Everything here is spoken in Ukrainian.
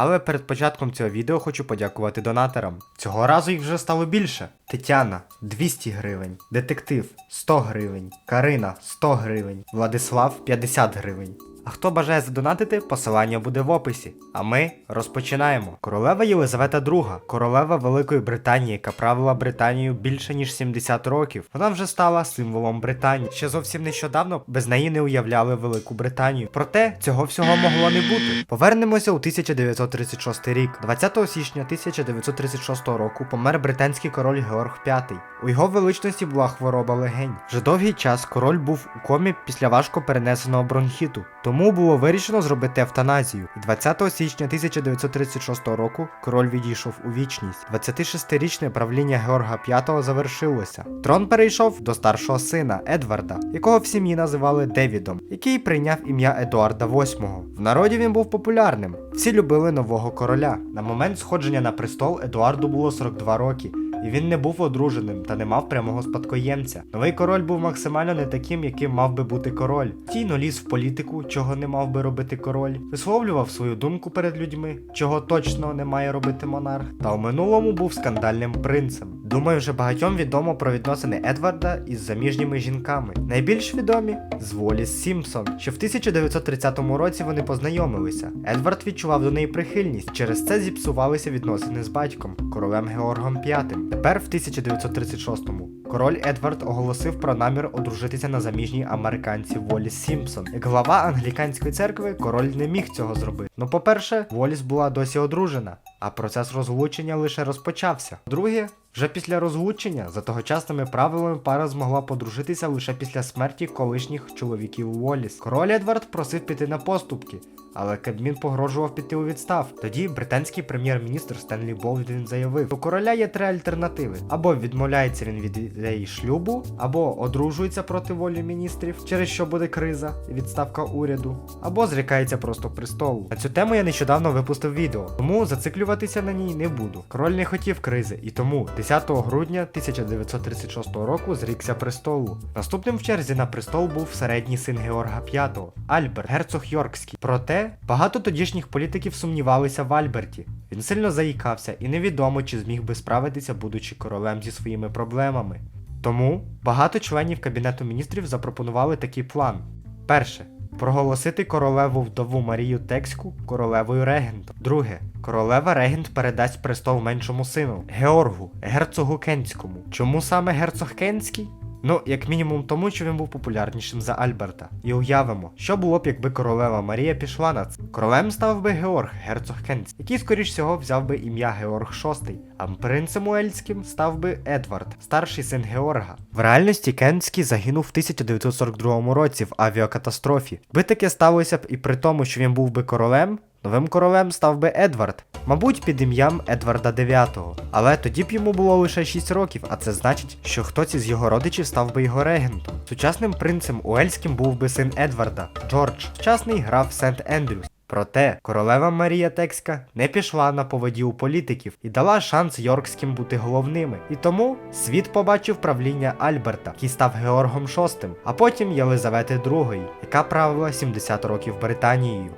Але перед початком цього відео хочу подякувати донаторам. Цього разу їх вже стало більше. Тетяна 200 гривень, детектив 100 гривень, Карина 100 гривень, Владислав 50 гривень. А хто бажає задонатити, посилання буде в описі. А ми розпочинаємо. Королева Єлизавета II, королева Великої Британії, яка правила Британією більше ніж 70 років. Вона вже стала символом Британії. Ще зовсім нещодавно без неї не уявляли Велику Британію. Проте цього всього могло не бути. Повернемося у 1936 рік. 20 січня 1936 року помер британський король Георг V. У його величності була хвороба легень. Вже довгий час король був у комі після важко перенесеного бронхіту. Тому було вирішено зробити евтаназію. І 20 січня 1936 року король відійшов у вічність. 26-річне правління Георга V завершилося. Трон перейшов до старшого сина Едварда, якого в сім'ї називали Девідом, який прийняв ім'я Едуарда VIII. В народі він був популярним. Всі любили нового короля. На момент сходження на престол Едуарду було 42 роки. І він не був одруженим та не мав прямого спадкоємця. Новий король був максимально не таким, яким мав би бути король. Тійно ліз в політику, чого не мав би робити король, висловлював свою думку перед людьми, чого точно не має робити монарх. Та у минулому був скандальним принцем. Думаю, вже багатьом відомо про відносини Едварда із заміжніми жінками. Найбільш відомі з Воліс Сімпсон. Ще в 1930 році вони познайомилися. Едвард відчував до неї прихильність. Через це зіпсувалися відносини з батьком, королем Георгом V. Тепер, в 1936-му, король Едвард оголосив про намір одружитися на заміжній американці Воліс Сімпсон. Як глава англіканської церкви, король не міг цього зробити. Ну, по-перше, Воліс була досі одружена, а процес розлучення лише розпочався. Друге, вже після розлучення, за тогочасними правилами, пара змогла подружитися лише після смерті колишніх чоловіків Воліс. Король Едвард просив піти на поступки, але Кабмін погрожував піти у відстав. Тоді британський прем'єр-міністр Стенлі Болдвін заявив: у короля є три альтернативи: або відмовляється він від ідеї шлюбу, або одружується проти волі міністрів, через що буде криза відставка уряду, або зрікається просто престолу. На цю тему я нещодавно випустив відео, тому зациклюватися на ній не буду. Король не хотів кризи, і тому 10 грудня 1936 року зрікся престолу. Наступним в черзі на престол був середній син Георга V, Альберт, герцог Йоркський. Проте багато тодішніх політиків сумнівалися в Альберті. Він сильно заїкався, і невідомо, чи зміг би справитися, будучи королем зі своїми проблемами. Тому багато членів Кабінету міністрів запропонували такий план: перше. Проголосити королеву вдову Марію Текську королевою регентом. Друге. Королева регент передасть престол меншому сину Георгу, герцогу Кенському. Чому саме герцог Кенський? Ну, як мінімум тому, що він був популярнішим за Альберта. І уявимо, що було б, якби королева Марія пішла на це. Королем став би Георг, герцог Кенський, який, скоріш всього, взяв би ім'я Георг VI, а принцем Уельським став би Едвард, старший син Георга. В реальності Кенський загинув в 1942 році в авіакатастрофі. Би таке сталося б і при тому, що він був би королем. Новим королем став би Едвард, мабуть, під ім'ям Едварда IX. Але тоді б йому було лише 6 років, а це значить, що хтось із його родичів став би його регентом. Сучасним принцем Уельським був би син Едварда Джордж, вчасний граф Сент Ендрюс. Проте королева Марія Текська не пішла на поводі у політиків і дала шанс Йоркським бути головними. І тому світ побачив правління Альберта, який став Георгом VI, а потім Єлизавети II, яка правила 70 років Британією.